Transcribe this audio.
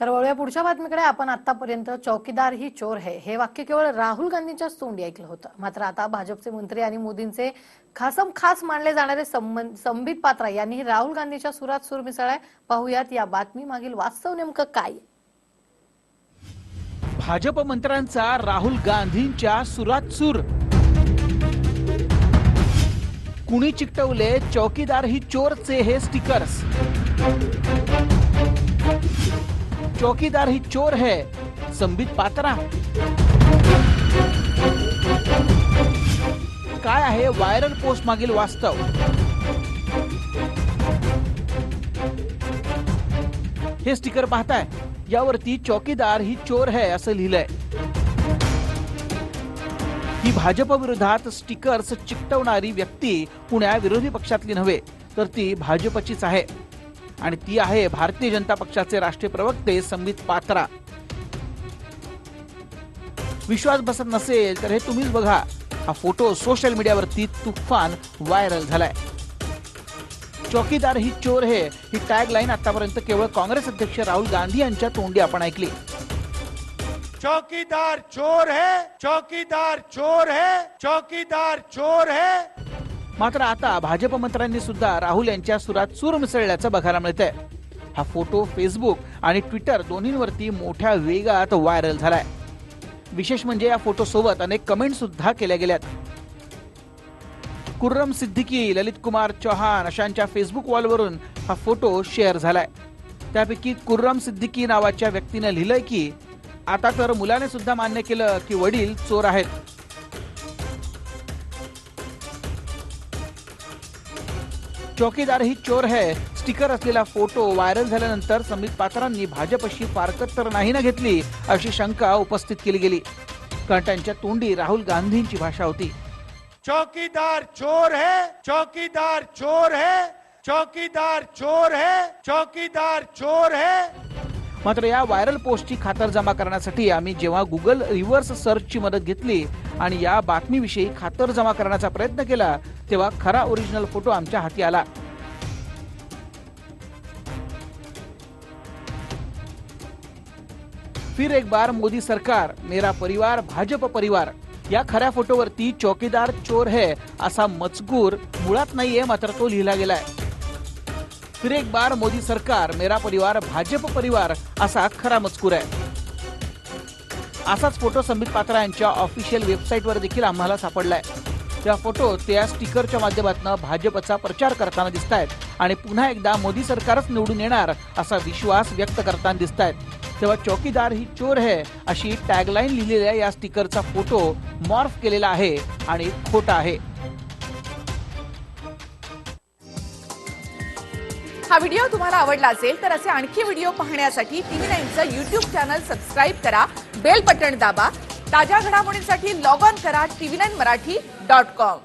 तर वळूया पुढच्या बातमीकडे आपण आतापर्यंत चौकीदार ही चोर है. हे वाक्य केवळ राहुल गांधींच्याच तोंडी ऐकलं होतं. मात्र आता भाजपचे मंत्री आणि मोदींचे खासम खास मानले जाणारे संबित पात्रा यांनी राहुल गांधीच्या सुरात सूर मिसळाय पाहुयात या बातमी मागील वास्तव नेमकं काय भाजप मंत्र्यांचा राहुल गांधींच्या सुरात सूर. कुणी चिकटवले चौकीदार ही चोरचे हे स्टिकर्स चौकीदार ही चोर है। संबित पात्रा। काय आहे व्हायरल पोस्ट मागील वास्तव? हे स्टिकर पाहताय यावरती चौकीदार ही चोर है असं लिहिलंय. ही भाजप विरोधात स्टिकर्स चिकटवणारी व्यक्ती पुण्या विरोधी पक्षातली नव्हे तर ती भाजपचीच आहे. आणि ती आहे भारतीय जनता पक्षाचे राष्ट्रीय प्रवक्ते संबित पात्रा. विश्वास बसत नसेल तर हे तुम्हीच बघा. हा फोटो सोशल मीडियावरती तुफान व्हायरल झालाय. चौकीदार ही चोर हे ही टॅगलाईन आतापर्यंत केवळ काँग्रेस अध्यक्ष राहुल गांधी यांच्या तोंडी आपण ऐकली. चौकीदार चोर है चौकीदार चोर है चौकीदार चोर है. मात्र आता भाजप मंत्र्यांनी सुद्धा राहुल यांच्या सुरात सूर मिसळल्याचं बघायला मिळतंय. हा फोटो फेसबुक आणि ट्विटर दोन्हीवरती मोठ्या वेगात व्हायरल झालाय. विशेष म्हणजे या फोटोसोबत अनेक कमेंट सुद्धा केल्या गेल्यात. कुर्रम सिद्दीकी ललित कुमार चौहान अशांच्या फेसबुक वॉलवरून हा फोटो शेअर झालाय. त्यापैकी कुर्रम सिद्दीकी नावाच्या व्यक्तीनं लिहिलंय की आता तर मुलाने सुद्धा मान्य केलं की वडील चोर आहेत. चौकीदार ही चोर है। स्टिकर असलेला फोटो व्हायरल झाल्यानंतर समित पात्रांनी भाजपशी फारकत तर नाही ना घेतली अशी शंका उपस्थित केली गेली. त्यांच्या तोंडी राहुल गांधींची भाषा होती. चौकीदार चोर है चौकीदार चोर है चौकीदार चोर है चौकीदार चोर है। मात्र या व्हायरल पोस्टची खातरजमा करण्यासाठी आम्ही जेव्हा गुगल रिव्हर्स सर्चची मदत घेतली आणि या बातमीविषयी खातरजमा करण्याचा प्रयत्न केला तेव्हा खरा ओरिजिनल फोटो आमच्या हाती आला. फिर एक बार मोदी सरकार मेरा परिवार भाजप परिवार. या खऱ्या फोटोवरती चौकीदार चोर है असा मजकूर मुळात नाहीये मात्र तो लिहिला गेलाय. फिर एक बार मोदी सरकार मेरा परिवार भाजप परिवार असा खरा मजकूर आहे. असाच फोटो संबित पात्रा यांच्या ऑफिशियल वेबसाईटवर देखील आम्हाला सापडलाय. त्या फोटो त्या स्टिकरच्या माध्यमातून भाजपचा प्रचार करताना दिसत आहेत आणि पुन्हा एकदा मोदी सरकारच निवडून येणार असा विश्वास व्यक्त करताना दिसत आहेत तेव्हा चौकीदार ही चोर है अशी टॅगलाईन लिहिलेल्या या स्टिकरचा फोटो मॉर्फ केलेला आहे आणि खोटा आहे. हा व्हिडिओ तुम्हाला आवडला असेल तर असे आणखी व्हिडिओ पाहण्यासाठी टीव्ही नाईनचं युट्यूब चॅनल सबस्क्राईब करा बेल बटन दाबा ताज्या घडामोडींसाठी लॉग ऑन करा TV nine Marathi dot com